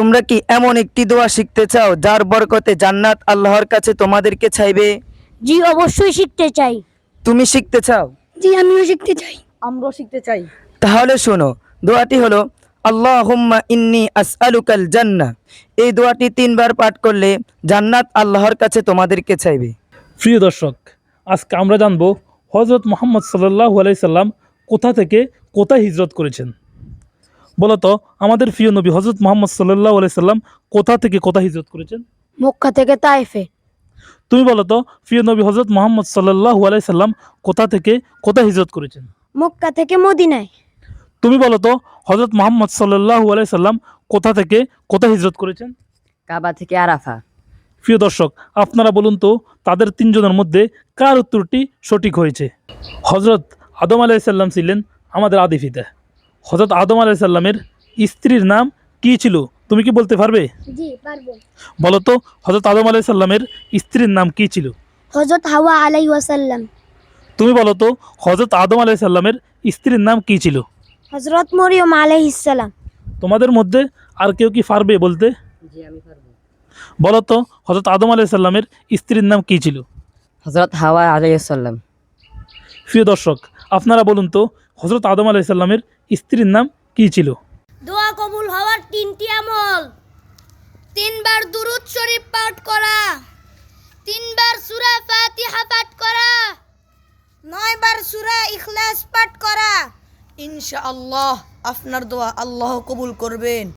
তোমরা কি এমন একটি দোয়া শিখতে চাও যার বরকতে জান্নাত আল্লাহর কাছে তোমাদেরকে চাইবে? জি অবশ্যই শিখতে চাই। তুমি শিখতে চাও? জি আমিও শিখতে চাই। আমরাও শিখতে চাই। তাহলে শোনো দোয়াটি হলো আল্লাহুম্মা ইন্নি আসআলুকাল জান্নাহ এই দোয়াটি তিনবার পাঠ করলে জান্নাত আল্লাহর কাছে তোমাদেরকে চাইবে। প্রিয় দর্শক আজকে আমরা জানব হজরত মোহাম্মদ সাল্লাহ আলাইসাল্লাম কোথা থেকে কোথায় হিজরত করেছেন? বলতো আমাদের প্রিয় নবী হজরত মোহাম্মদ সাল্লাহ আলাইসাল্লাম কোথা থেকে কোথায় হিজরত করেছেন? মক্কা থেকে তাইফে। তুমি বলো তো প্রিয় নবী হজরত মোহাম্মদ সাল্লাহ আলাইসাল্লাম কোথা থেকে কোথায় হিজরত করেছেন? মক্কা থেকে মদিনায়। তুমি বলো তো হজরত মোহাম্মদ সাল্লাহ আলাইসাল্লাম কোথা থেকে কোথায় হিজরত করেছেন? কাবা থেকে আরাফা প্রিয় দর্শক আপনারা বলুন তো তাদের তিনজনের মধ্যে কার উত্তরটি সঠিক হয়েছে? হজরত আদম আলাইসাল্লাম ছিলেন আমাদের আদি পিতা হজরত আদম আলাইসাল্লামের স্ত্রীর নাম কি ছিল? তুমি কি বলতে পারবে? জি পারব। বলো তো হজরত আদম আলাইসাল্লামের স্ত্রীর নাম কি ছিল? হযরত হাওয়া আলাই ওয়াসাল্লাম তুমি বলো তো হজরত আদম আলাইসাল্লামের স্ত্রীর নাম কি ছিল? হজরত মরিয়ম আলাইসাল্লাম তোমাদের মধ্যে আর কেউ কি পারবে বলতে? জি আমি পারব। বলো তো হজরত আদম আলাইসাল্লামের স্ত্রীর নাম কি ছিল? হজরত হাওয়া আলাইসাল্লাম প্রিয় দর্শক আপনারা বলুন তো হজরত আদম আলাইসাল্লামের স্ত্রীর নাম কি ছিল? দোয়া কবুল হওয়ার তিনটি আমল। তিনবার দুরুদ শরীফ পাঠ করা। তিনবার সূরা ফাতিহা পাঠ করা। নয়বার সূরা ইখলাস পাঠ করা। ইনশাআল্লাহ আপনার দোয়া আল্লাহ কবুল করবেন।